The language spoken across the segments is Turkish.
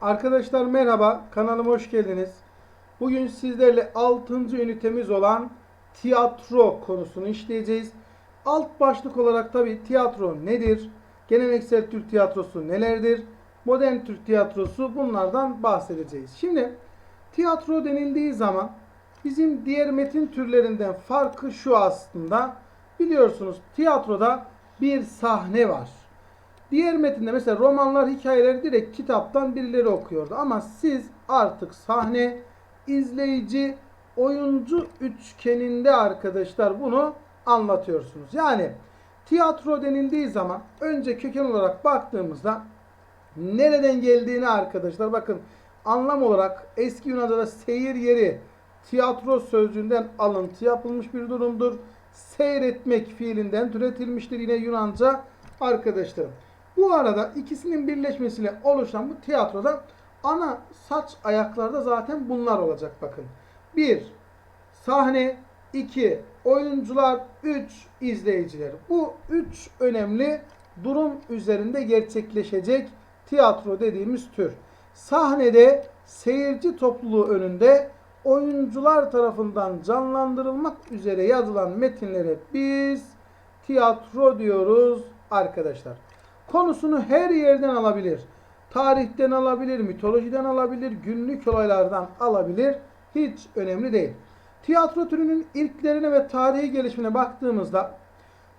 Arkadaşlar merhaba, kanalıma hoş geldiniz. Bugün sizlerle 6. ünitemiz olan tiyatro konusunu işleyeceğiz. Alt başlık olarak tabi tiyatro nedir? Geleneksel Türk tiyatrosu nelerdir? Modern Türk tiyatrosu bunlardan bahsedeceğiz. Şimdi tiyatro denildiği zaman bizim diğer metin türlerinden farkı şu aslında. Biliyorsunuz tiyatroda bir sahne var. Diğer metinde mesela romanlar, hikayeler direkt kitaptan birileri okuyordu. Ama siz artık sahne, izleyici, oyuncu üçgeninde arkadaşlar bunu anlatıyorsunuz. Yani tiyatro denildiği zaman önce köken olarak baktığımızda nereden geldiğini arkadaşlar bakın anlam olarak eski Yunanca'da seyir yeri tiyatro sözcüğünden alıntı yapılmış bir durumdur. Seyretmek fiilinden türetilmiştir yine Yunanca arkadaşlarım. Bu arada ikisinin birleşmesiyle oluşan bu tiyatroda ana saç ayaklarda zaten bunlar olacak bakın. 1. Sahne 2. Oyuncular 3. izleyiciler. Bu 3 önemli durum üzerinde gerçekleşecek tiyatro dediğimiz tür. Sahnede seyirci topluluğu önünde oyuncular tarafından canlandırılmak üzere yazılan metinlere biz tiyatro diyoruz arkadaşlar. Konusunu her yerden alabilir. Tarihten alabilir, mitolojiden alabilir, günlük olaylardan alabilir. Hiç önemli değil. Tiyatro türünün ilklerine ve tarihi gelişimine baktığımızda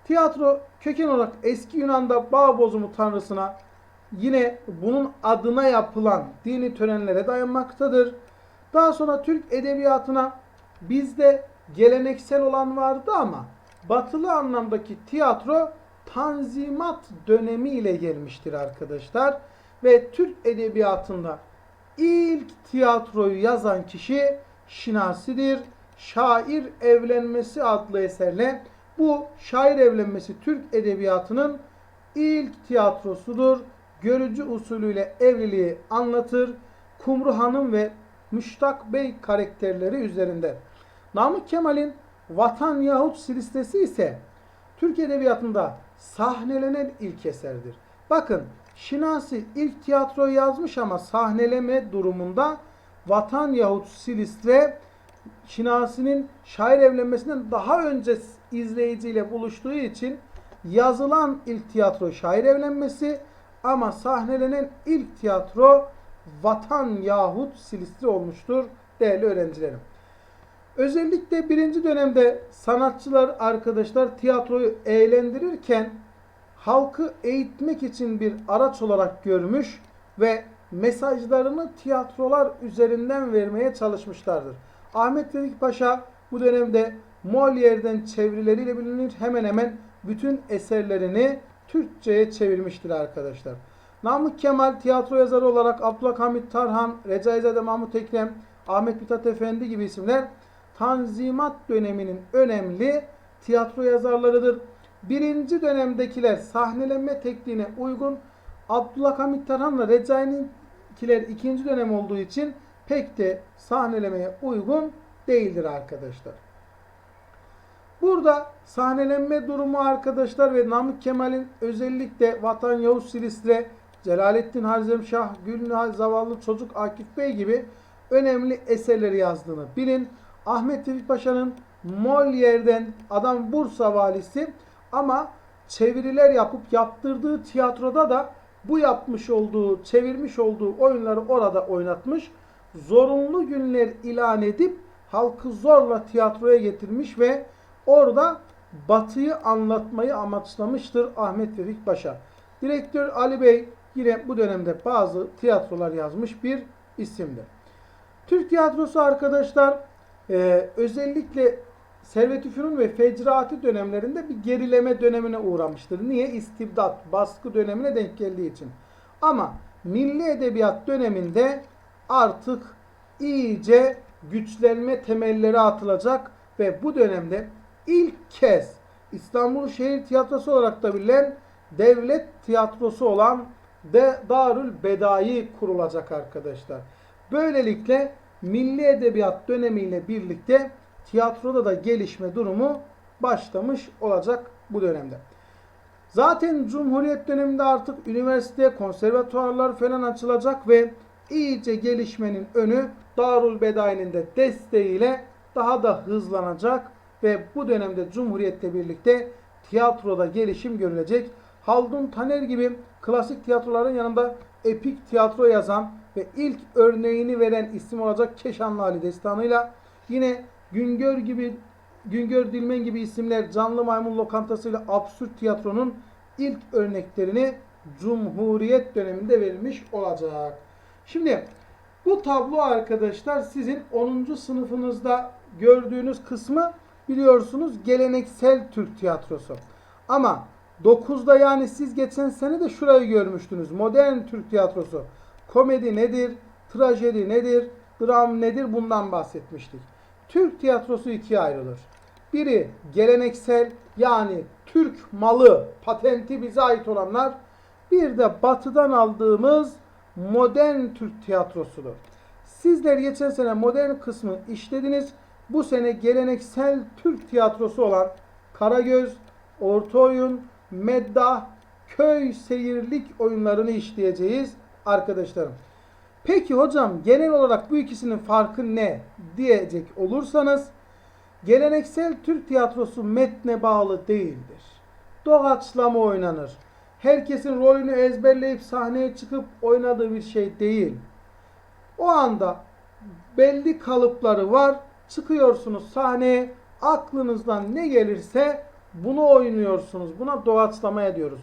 tiyatro köken olarak eski Yunan'da bağ bozumu tanrısına yine bunun adına yapılan dini törenlere dayanmaktadır. Daha sonra Türk edebiyatına bizde geleneksel olan vardı ama batılı anlamdaki tiyatro Tanzimat dönemi ile gelmiştir arkadaşlar. Ve Türk edebiyatında ilk tiyatroyu yazan kişi Şinasi'dir. Şair Evlenmesi adlı eserle bu şair evlenmesi Türk edebiyatının ilk tiyatrosudur. Görücü usulüyle evliliği anlatır. Kumru Hanım ve Müştak Bey karakterleri üzerinde. Namık Kemal'in Vatan Yahut Silistesi ise Türk Edebiyatı'nda sahnelenen ilk eserdir. Bakın Şinasi ilk tiyatro yazmış ama sahneleme durumunda Vatan yahut Silistre Şinasi'nin şair evlenmesinden daha önce izleyiciyle buluştuğu için yazılan ilk tiyatro şair evlenmesi ama sahnelenen ilk tiyatro Vatan yahut Silistre olmuştur değerli öğrencilerim. Özellikle birinci dönemde sanatçılar arkadaşlar tiyatroyu eğlendirirken halkı eğitmek için bir araç olarak görmüş ve mesajlarını tiyatrolar üzerinden vermeye çalışmışlardır. Ahmet Vefik Paşa bu dönemde Molière'den çevirileriyle bilinir. Hemen hemen bütün eserlerini Türkçe'ye çevirmiştir arkadaşlar. Namık Kemal tiyatro yazarı olarak Abdülhamit Tarhan, Recaizade Mahmut Ekrem, Ahmet Mithat Efendi gibi isimler Tanzimat döneminin önemli tiyatro yazarlarıdır. Birinci dönemdekiler sahnelenme tekniğine uygun. Abdülhamit Tarhan'la Recai'ninkiler ikinci dönem olduğu için pek de sahnelemeye uygun değildir arkadaşlar. Burada sahnelenme durumu arkadaşlar ve Namık Kemal'in özellikle Vatan Yavuz Silistre, Celalettin Harzemşah, Gülnihal Zavallı Çocuk Akif Bey gibi önemli eserleri yazdığını bilin. Ahmet Tevfik Paşa'nın Molière'den adam Bursa valisi ama çeviriler yapıp yaptırdığı tiyatroda da bu yapmış olduğu, çevirmiş olduğu oyunları orada oynatmış. Zorunlu günler ilan edip halkı zorla tiyatroya getirmiş ve orada batıyı anlatmayı amaçlamıştır Ahmet Vefik Paşa. Direktör Ali Bey yine bu dönemde bazı tiyatrolar yazmış bir isimdir. Türk tiyatrosu arkadaşlar ee, özellikle Servet-i Fünun ve Fecraati dönemlerinde bir gerileme dönemine uğramıştır. Niye? İstibdat, baskı dönemine denk geldiği için. Ama milli edebiyat döneminde artık iyice güçlenme temelleri atılacak ve bu dönemde ilk kez İstanbul Şehir Tiyatrosu olarak da bilinen devlet tiyatrosu olan de Darül Bedai kurulacak arkadaşlar. Böylelikle milli edebiyat dönemiyle birlikte tiyatroda da gelişme durumu başlamış olacak bu dönemde. Zaten Cumhuriyet döneminde artık üniversite, konservatuarlar falan açılacak ve iyice gelişmenin önü Darul Bedai'nin de desteğiyle daha da hızlanacak ve bu dönemde Cumhuriyet'le birlikte tiyatroda gelişim görülecek. Haldun Taner gibi klasik tiyatroların yanında epik tiyatro yazan ve ilk örneğini veren isim olacak Keşanlı Ali Destanı'yla yine Güngör gibi Güngör Dilmen gibi isimler Canlı Maymun Lokantası ile absürt tiyatronun ilk örneklerini Cumhuriyet döneminde verilmiş olacak. Şimdi bu tablo arkadaşlar sizin 10. sınıfınızda gördüğünüz kısmı biliyorsunuz geleneksel Türk tiyatrosu. Ama 9'da yani siz geçen sene de şurayı görmüştünüz. Modern Türk tiyatrosu. Komedi nedir? Trajedi nedir? Dram nedir? Bundan bahsetmiştik. Türk tiyatrosu ikiye ayrılır. Biri geleneksel yani Türk malı, patenti bize ait olanlar. Bir de batıdan aldığımız modern Türk tiyatrosudur. Sizler geçen sene modern kısmı işlediniz. Bu sene geleneksel Türk tiyatrosu olan Karagöz, Orta Oyun, Meddah, Köy Seyirlik oyunlarını işleyeceğiz arkadaşlarım. Peki hocam genel olarak bu ikisinin farkı ne diyecek olursanız geleneksel Türk tiyatrosu metne bağlı değildir. Doğaçlama oynanır. Herkesin rolünü ezberleyip sahneye çıkıp oynadığı bir şey değil. O anda belli kalıpları var. Çıkıyorsunuz sahneye. Aklınızdan ne gelirse bunu oynuyorsunuz. Buna doğaçlamaya diyoruz.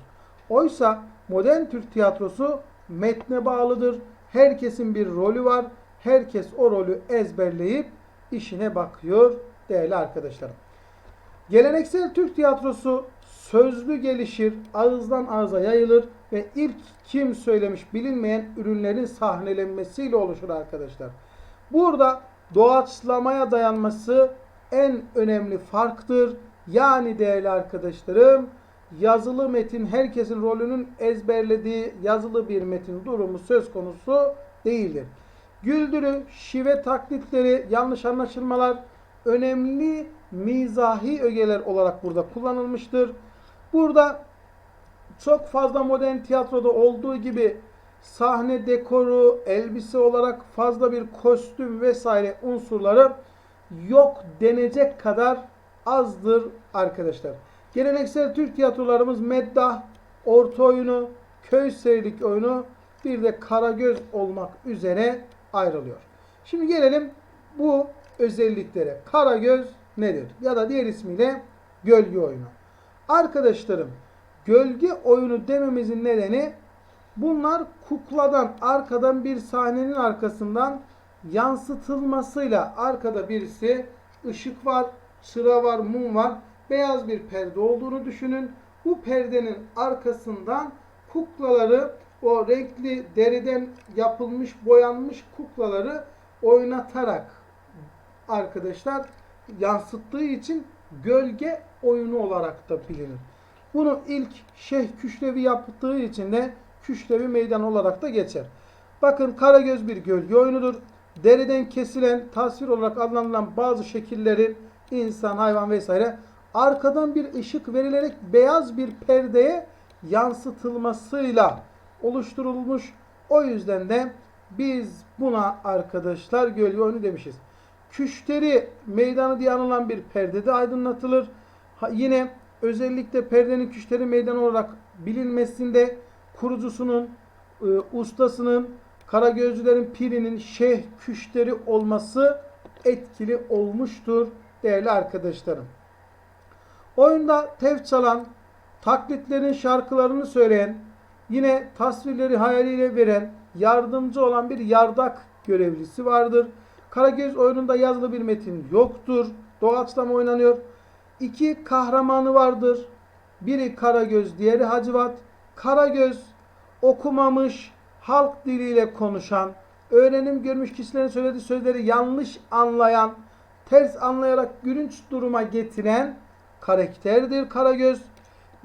Oysa modern Türk tiyatrosu metne bağlıdır. Herkesin bir rolü var. Herkes o rolü ezberleyip işine bakıyor değerli arkadaşlarım. Geleneksel Türk tiyatrosu sözlü gelişir, ağızdan ağza yayılır ve ilk kim söylemiş bilinmeyen ürünlerin sahnelenmesiyle oluşur arkadaşlar. Burada doğaçlamaya dayanması en önemli farktır. Yani değerli arkadaşlarım yazılı metin herkesin rolünün ezberlediği yazılı bir metin durumu söz konusu değildir. Güldürü, şive taklitleri, yanlış anlaşılmalar önemli mizahi ögeler olarak burada kullanılmıştır. Burada çok fazla modern tiyatroda olduğu gibi sahne dekoru, elbise olarak fazla bir kostüm vesaire unsurları yok denecek kadar azdır arkadaşlar. Geleneksel Türk tiyatrolarımız meddah, orta oyunu, köy seyirlik oyunu bir de karagöz olmak üzere ayrılıyor. Şimdi gelelim bu özelliklere. Karagöz nedir? Ya da diğer ismiyle gölge oyunu. Arkadaşlarım gölge oyunu dememizin nedeni bunlar kukladan arkadan bir sahnenin arkasından yansıtılmasıyla arkada birisi ışık var, sıra var, mum var. Beyaz bir perde olduğunu düşünün. Bu perdenin arkasından kuklaları o renkli deriden yapılmış boyanmış kuklaları oynatarak arkadaşlar yansıttığı için gölge oyunu olarak da bilinir. Bunu ilk Şeyh Küşlevi yaptığı için de Küşlevi meydan olarak da geçer. Bakın Karagöz bir gölge oyunudur. Deriden kesilen, tasvir olarak adlandırılan bazı şekillerin insan, hayvan vesaire arkadan bir ışık verilerek beyaz bir perdeye yansıtılmasıyla oluşturulmuş. O yüzden de biz buna arkadaşlar gölge oyunu demişiz. Küşteri meydanı diye anılan bir perdede aydınlatılır. Ha, yine özellikle perdenin küşteri meydanı olarak bilinmesinde kurucusunun, e, ustasının, karagözcülerin pirinin şeyh küşteri olması etkili olmuştur değerli arkadaşlarım. Oyunda tef çalan, taklitlerin şarkılarını söyleyen, yine tasvirleri hayaliyle veren, yardımcı olan bir yardak görevlisi vardır. Karagöz oyununda yazılı bir metin yoktur. Doğaçlama oynanıyor. İki kahramanı vardır. Biri Karagöz, diğeri Hacivat. Karagöz okumamış, halk diliyle konuşan, öğrenim görmüş kişilerin söylediği sözleri yanlış anlayan, ters anlayarak gülünç duruma getiren karakterdir Karagöz.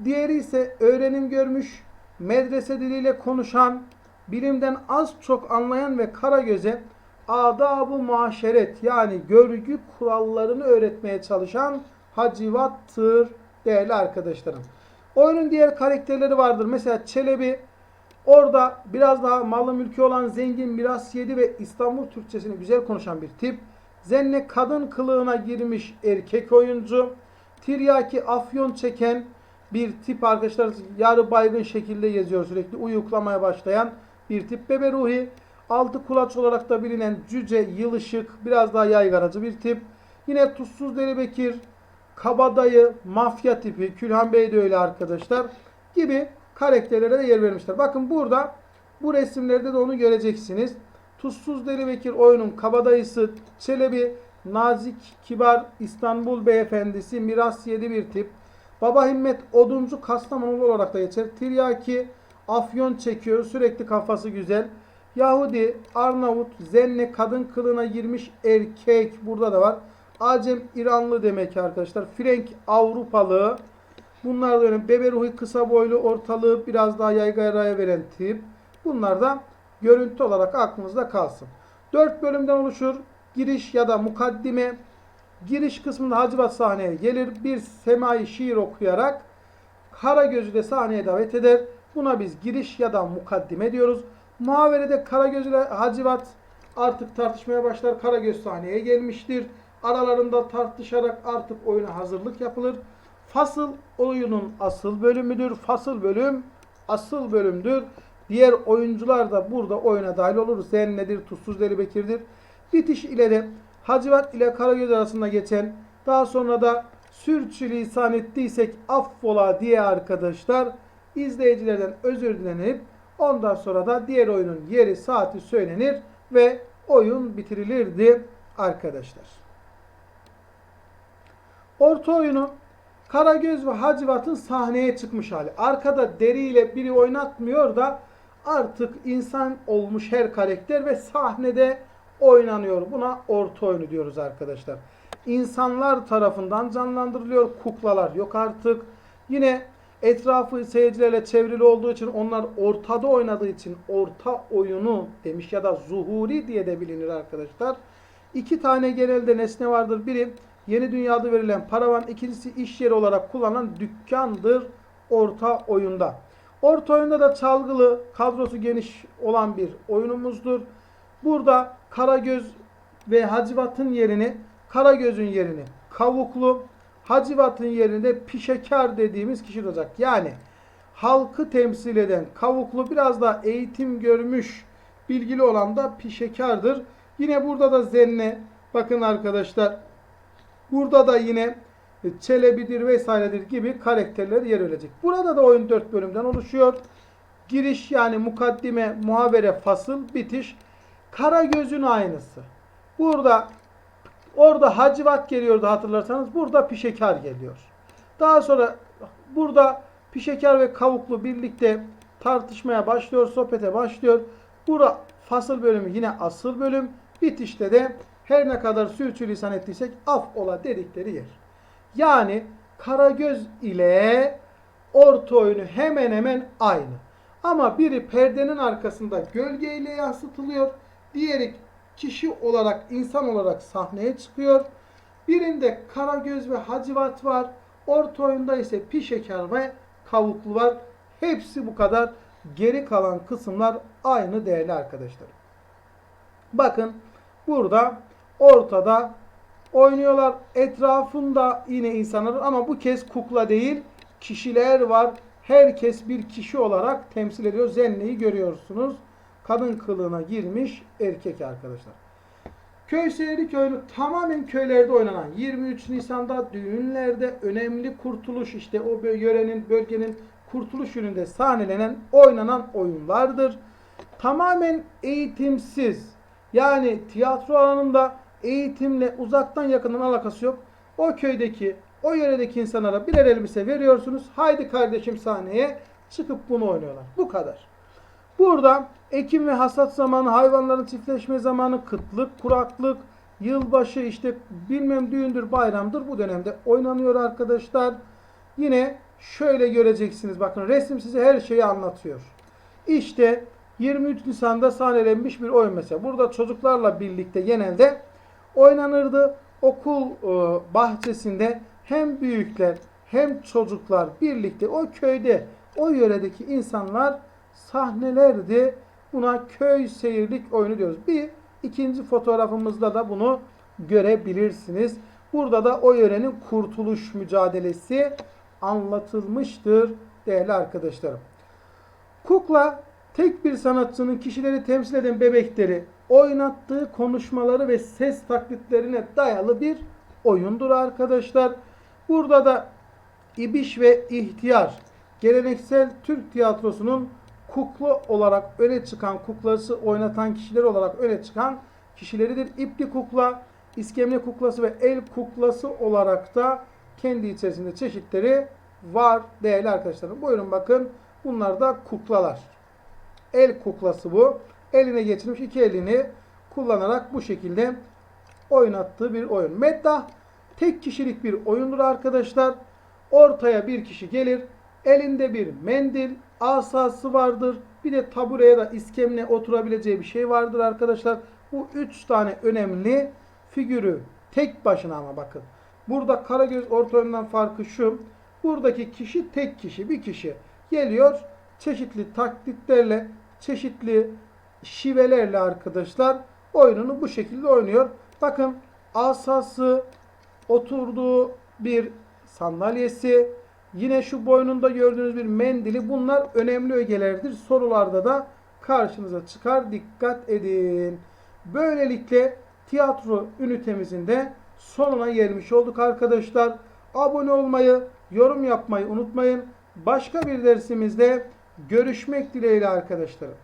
Diğeri ise öğrenim görmüş, medrese diliyle konuşan, bilimden az çok anlayan ve Karagöz'e adab-ı muaşeret yani görgü kurallarını öğretmeye çalışan hacivattır değerli arkadaşlarım. Oyunun diğer karakterleri vardır. Mesela Çelebi Orada biraz daha malı mülkü olan zengin miras yedi ve İstanbul Türkçesini güzel konuşan bir tip. Zenne kadın kılığına girmiş erkek oyuncu. Tiryaki afyon çeken bir tip arkadaşlar yarı baygın şekilde geziyor sürekli uyuklamaya başlayan bir tip. Bebe Ruhi altı kulaç olarak da bilinen cüce yılışık biraz daha yaygaracı bir tip. Yine Tuzsuz Deli Bekir, Kabadayı, mafya tipi, Külhan Bey de öyle arkadaşlar gibi karakterlere de yer vermişler. Bakın burada bu resimlerde de onu göreceksiniz. Tuzsuz Deli Bekir oyunun kabadayısı Çelebi, nazik, kibar İstanbul beyefendisi, miras yedi bir tip. Baba Himmet oduncu Kastamonulu olarak da geçer. Tiryaki afyon çekiyor. Sürekli kafası güzel. Yahudi, Arnavut, Zenne kadın kılığına girmiş erkek burada da var. Acem İranlı demek arkadaşlar. Frank Avrupalı. Bunlar da öyle. Bebe ruhi kısa boylu ortalığı biraz daha yaygara veren tip. Bunlar da görüntü olarak aklınızda kalsın. 4 bölümden oluşur. Giriş ya da mukaddime. Giriş kısmında Hacivat sahneye gelir. Bir semai şiir okuyarak Karagöz'ü de sahneye davet eder. Buna biz giriş ya da mukaddime diyoruz. Muhaverede Karagöz ile Hacivat artık tartışmaya başlar. Karagöz sahneye gelmiştir. Aralarında tartışarak artık oyuna hazırlık yapılır. Fasıl oyunun asıl bölümüdür. Fasıl bölüm asıl bölümdür. Diğer oyuncular da burada oyuna dahil olur. Zen nedir? Tuzsuz Deli Bekir'dir. Bitiş ile de Hacivat ile Karagöz arasında geçen daha sonra da sürçülisan ettiysek affola diye arkadaşlar izleyicilerden özür dilenip ondan sonra da diğer oyunun yeri saati söylenir ve oyun bitirilirdi arkadaşlar. Orta oyunu Karagöz ve Hacivat'ın sahneye çıkmış hali. Arkada deriyle biri oynatmıyor da artık insan olmuş her karakter ve sahnede oynanıyor. Buna orta oyunu diyoruz arkadaşlar. İnsanlar tarafından canlandırılıyor. Kuklalar yok artık. Yine etrafı seyircilerle çevrili olduğu için onlar ortada oynadığı için orta oyunu demiş ya da zuhuri diye de bilinir arkadaşlar. İki tane genelde nesne vardır. Biri yeni dünyada verilen paravan, ikincisi iş yeri olarak kullanılan dükkandır orta oyunda. Orta oyunda da çalgılı, kadrosu geniş olan bir oyunumuzdur. Burada Karagöz ve Hacivat'ın yerini, Karagöz'ün yerini Kavuklu, Hacivat'ın yerinde Pişekar dediğimiz kişi olacak. Yani halkı temsil eden Kavuklu biraz da eğitim görmüş, bilgili olan da Pişekar'dır. Yine burada da Zenne, bakın arkadaşlar, burada da yine Çelebidir vesairedir gibi karakterler yer verecek. Burada da oyun 4 bölümden oluşuyor. Giriş yani mukaddime, muhabere, fasıl, bitiş. Karagöz'ün aynısı. Burada orada Hacivat geliyordu hatırlarsanız. Burada Pişekar geliyor. Daha sonra burada Pişekar ve Kavuklu birlikte tartışmaya başlıyor, sohbete başlıyor. Burada fasıl bölümü yine asıl bölüm. Bitişte de her ne kadar sürçülisan ettiysek af ola dedikleri yer. Yani Karagöz ile orta oyunu hemen hemen aynı. Ama biri perdenin arkasında gölgeyle yansıtılıyor. Diğeri kişi olarak, insan olarak sahneye çıkıyor. Birinde Karagöz ve Hacivat var. Orta oyunda ise Pişekar ve Kavuklu var. Hepsi bu kadar. Geri kalan kısımlar aynı değerli arkadaşlar. Bakın burada ortada oynuyorlar. Etrafında yine insanlar ama bu kez kukla değil kişiler var. Herkes bir kişi olarak temsil ediyor. Zenne'yi görüyorsunuz. Kadın kılığına girmiş erkek arkadaşlar. Köy Seyirlik oyunu tamamen köylerde oynanan 23 Nisan'da düğünlerde önemli kurtuluş işte o yörenin bölgenin kurtuluş gününde sahnelenen oynanan oyunlardır. Tamamen eğitimsiz yani tiyatro alanında eğitimle uzaktan yakından alakası yok. O köydeki, o yöredeki insanlara birer elbise veriyorsunuz. Haydi kardeşim sahneye çıkıp bunu oynuyorlar. Bu kadar. Burada ekim ve hasat zamanı, hayvanların çiftleşme zamanı, kıtlık, kuraklık, yılbaşı işte bilmem düğündür, bayramdır bu dönemde oynanıyor arkadaşlar. Yine şöyle göreceksiniz bakın resim size her şeyi anlatıyor. İşte 23 Nisan'da sahnelenmiş bir oyun mesela. Burada çocuklarla birlikte genelde oynanırdı. Okul e, bahçesinde hem büyükler hem çocuklar birlikte o köyde o yöredeki insanlar sahnelerdi. Buna köy seyirlik oyunu diyoruz. Bir ikinci fotoğrafımızda da bunu görebilirsiniz. Burada da o yörenin kurtuluş mücadelesi anlatılmıştır değerli arkadaşlarım. Kukla tek bir sanatçının kişileri temsil eden bebekleri oynattığı konuşmaları ve ses taklitlerine dayalı bir oyundur arkadaşlar. Burada da İbiş ve İhtiyar geleneksel Türk tiyatrosunun kukla olarak öne çıkan kuklası oynatan kişiler olarak öne çıkan kişileridir. İpli kukla, iskemle kuklası ve el kuklası olarak da kendi içerisinde çeşitleri var değerli arkadaşlarım. Buyurun bakın bunlar da kuklalar. El kuklası bu. Eline geçirmiş iki elini kullanarak bu şekilde oynattığı bir oyun. Meddah tek kişilik bir oyundur arkadaşlar. Ortaya bir kişi gelir. Elinde bir mendil, asası vardır. Bir de tabureye da iskemle oturabileceği bir şey vardır arkadaşlar. Bu üç tane önemli figürü tek başına ama bakın. Burada Karagöz orta oyundan farkı şu. Buradaki kişi tek kişi, bir kişi geliyor. Çeşitli taklitlerle, çeşitli şivelerle arkadaşlar oyununu bu şekilde oynuyor. Bakın asası, oturduğu bir sandalyesi, yine şu boynunda gördüğünüz bir mendili bunlar önemli ögelerdir. Sorularda da karşınıza çıkar. Dikkat edin. Böylelikle tiyatro ünitemizin de sonuna gelmiş olduk arkadaşlar. Abone olmayı, yorum yapmayı unutmayın. Başka bir dersimizde görüşmek dileğiyle arkadaşlarım.